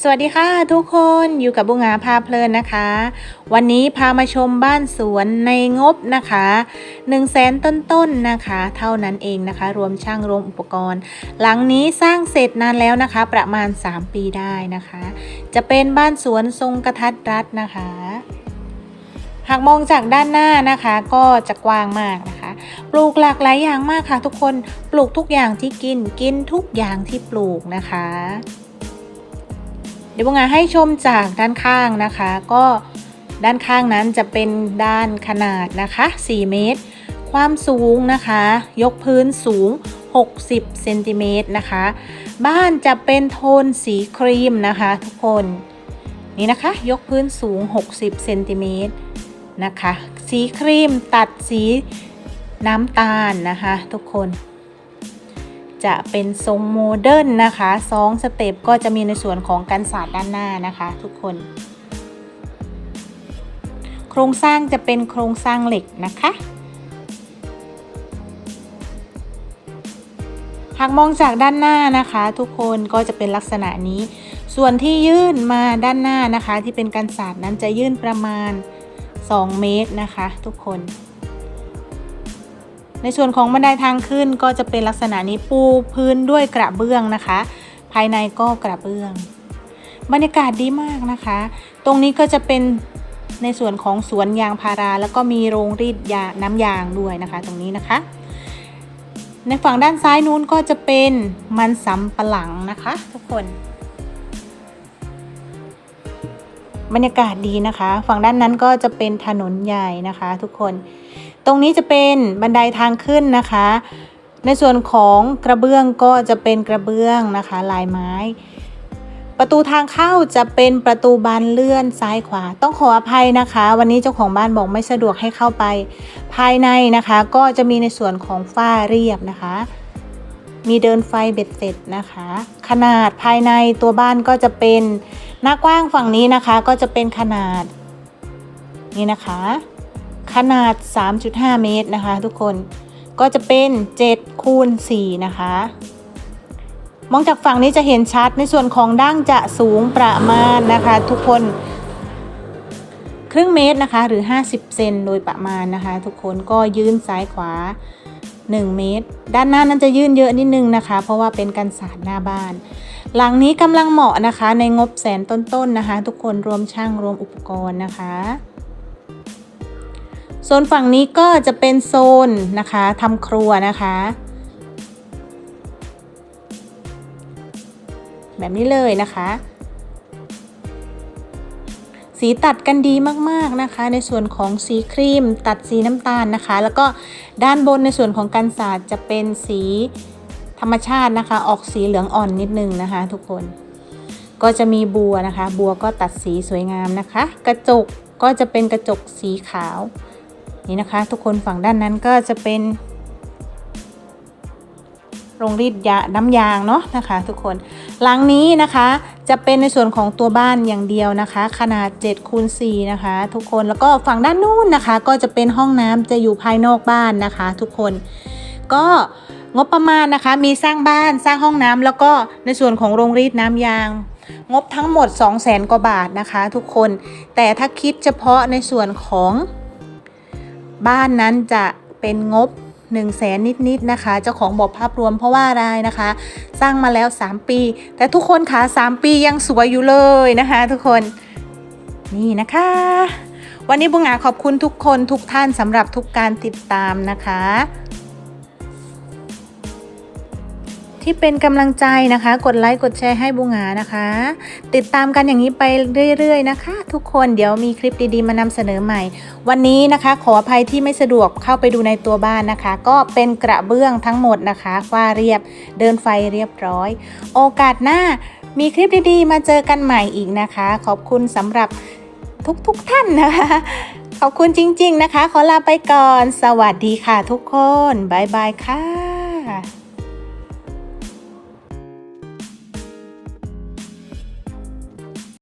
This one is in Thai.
สวัสดีค่ะทุกคนอยู่กับบุงงาพาเพลินนะคะ วันนี้พามาชมบ้านสวนในงบนะคะ1นึ่งแสนต้นๆนะคะ เท่านั้นเองนะคะ รวมช่างรวมอุปกรณ์ หลังนี้สร้างเสร็จนานแล้วนะคะ ประมาณ 3 ปีได้นะคะ จะเป็นบ้านสวนทรงกระทัดรัดนะคะ หากมองจากด้านหน้านะคะก็จะกว้างมากนะคะ ปลูกหลากหลายอย่างมากค่ะทุกคนปลูกทุกอย่างที่กินกินทุกอย่างที่ปลูกนะคะ เดี๋ยวบุงาให้ชมจากด้านข้างนะคะ ก็ด้านข้างนั้นจะเป็นด้านขนาดนะคะ 4 เมตร ความสูงนะคะ ยกพื้นสูง 60เซนติเมตรนะคะ บ้านจะเป็นโทนสีครีมนะคะทุกคนนี่นะคะ ยกพื้นสูง 60เซนติเมตรนะคะ สีครีมตัดสีน้ำตาลนะคะ ทุกคน จะเป็นทรงโมเดิร์นนะคะสองสเต็ปก็จะมีในส่วนของกันศาสตร์ด้านหน้านะคะทุกคน โครงสร้างจะเป็นโครงสร้างเหล็กนะคะหากมองจากด้านหน้านะคะ ทุกคนก็จะเป็นลักษณะนี้ ส่วนที่ยื่นมาด้านหน้านะคะ ที่เป็นกันศาสตร์นั้นจะยื่นประมาณ 2 เมตรนะคะ ทุกคน ในส่วนของบันไดทางขึ้นก็จะเป็นลักษณะนี้ปูพื้นด้วยกระเบื้องนะคะ ภายในก็กระเบื้อง บรรยากาศดีมากนะคะ ตรงนี้ก็จะเป็นในส่วนของสวนยางพารา แล้วก็มีโรงรีดยาน้ำยางด้วยนะคะ ตรงนี้นะคะ ในฝั่งด้านซ้ายนู้นก็จะเป็นมันสำปะหลังนะคะ ทุกคน บรรยากาศดีนะคะ ฝั่งด้านนั้นก็จะเป็นถนนใหญ่นะคะ ทุกคน ตรงนี้จะเป็นบันไดทางขึ้นนะคะ ในส่วนของกระเบื้องก็จะเป็นกระเบื้องนะคะ ลายไม้ ประตูทางเข้าจะเป็นประตูบานเลื่อนซ้ายขวา ต้องขออภัยนะคะ วันนี้เจ้าของบ้านบอกไม่สะดวกให้เข้าไป ภายในนะคะ ก็จะมีในส่วนของฝ้าเรียบนะคะ มีเดินไฟเบ็ดเสร็จนะคะ ขนาดภายในตัวบ้านก็จะเป็นหน้ากว้างฝั่งนี้นะคะ ก็จะเป็นขนาดนี่นะคะ ขนาด 3.5 เมตรนะคะ ทุกคนก็จะเป็น7คูณ4นะคะ มองจากฝั่งนี้จะเห็นชัดในส่วนของดั้งจะสูงประมาณนะคะ ทุกคนครึ่งเมตรนะคะหรือ 50 เซนโดยประมาณนะคะ ทุกคนก็ยื่นซ้ายขวา 1 เมตร ด้านหน้านั้นจะยื่นเยอะนิดนึงนะคะ เพราะว่าเป็นกันศาสตร์หน้าบ้าน หลังนี้กำลังเหมาะนะคะในงบแสนต้นๆนนะคะ ทุกคนรวมช่างรวมอุปกรณ์นะคะ นฝั่งนี้ก็จะเป็นโซนนะคะทำครัวนะคะ แบบนี้เลยนะคะ สีตัดกันดีมากๆนะคะ ในส่วนของสีครีมตัดสีน้ำตาลนะคะ แล้วก็ด้านบนในส่วนของกันศาสตร์จะเป็นสีธรรมชาตินะคะ ออกสีเหลืองอ่อนนิดนึงนะคะ ทุกคน ก็จะมีบัวนะคะ บัวก็ตัดสีสวยงามนะคะ กระจกก็จะเป็นกระจกสีขาว นี่นะคะ ทุกคนฝั่งด้านนั้นก็จะเป็นโรงรีดยาน้ำยางเนาะนะคะ ทุกคนหลังนี้นะคะจะเป็นในส่วนของตัวบ้านอย่างเดียวนะคะ ขนาด7คูณ4นะคะ ทุกคนแล้วก็ฝั่งด้านนู้นนะคะ ก็จะเป็นห้องน้ำจะอยู่ภายนอกบ้านนะคะ ทุกคนก็งบประมาณนะคะ มีสร้างบ้านสร้างห้องน้ำแล้วก็ในส่วนของโรงรีดน้ำยาง งบทั้งหมด 2 0 0แสนกว่าบาทนะคะ ทุกคนแต่ถ้าคิดเฉพาะในส่วนของ บ้านนั้นจะเป็นงบ1นึ่งแสนนิดๆนะคะ เจ้าของบอกภาพรวมเพราะว่าอะไรนะคะ สร้างมาแล้ว 3 ปี แต่ทุกคนคะ3ปียังสวยอยู่เลยนะคะ ทุกคนนี่นะคะ วันนี้บุงอาขอบคุณทุกคนทุกท่านสำหรับทุกการติดตามนะคะ ที่เป็นกำลังใจนะคะ กดไลค์กดแชร์ให้บุงานะคะ ติดตามกันอย่างนี้ไปเรื่อยๆนะคะ ทุกคนเดี๋ยวมีคลิปดีๆมานำเสนอใหม่ วันนี้นะคะ ขออภัยที่ไม่สะดวกเข้าไปดูในตัวบ้านนะคะ ก็เป็นกระเบื้องทั้งหมดนะคะฝ้าเรียบเดินไฟเรียบร้อย โอกาสหน้ามีคลิปดีๆ มาเจอกันใหม่อีกนะคะ ขอบคุณสำหรับทุกๆทท่านนะคะ ขอบคุณจริง ๆ นะคะ ขอลาไปก่อน สวัสดีค่ะทุกคน บ๊ายบายค่ะ